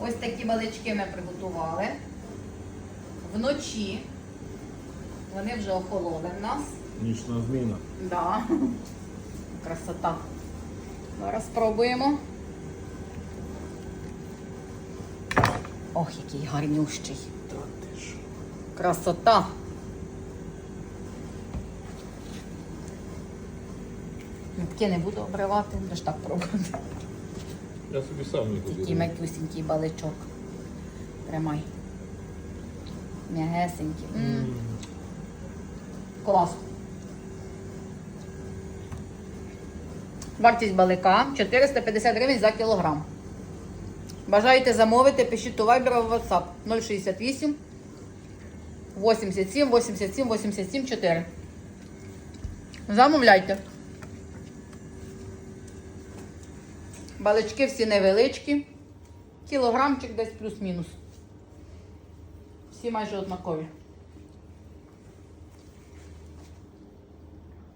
Ось такі балички ми приготували. Вночі вони вже охололи в нас. Нічна зміна. Да. Красота. Зараз спробуємо. Ох, який гарнющий. Красота. Нитки не буду обривати, лише так пробувати. Я собі сам не Такий ходив. баличок. Тримай. М'ягесенький. М, Клас. Вартість балика 450 гривень за кілограм. Бажаєте замовити, пишіть до Viber в WhatsApp 068 87 87 87 4. Замовляйте. Балички всі невеличкі. Кілограмчик десь плюс-мінус. Всі майже однакові.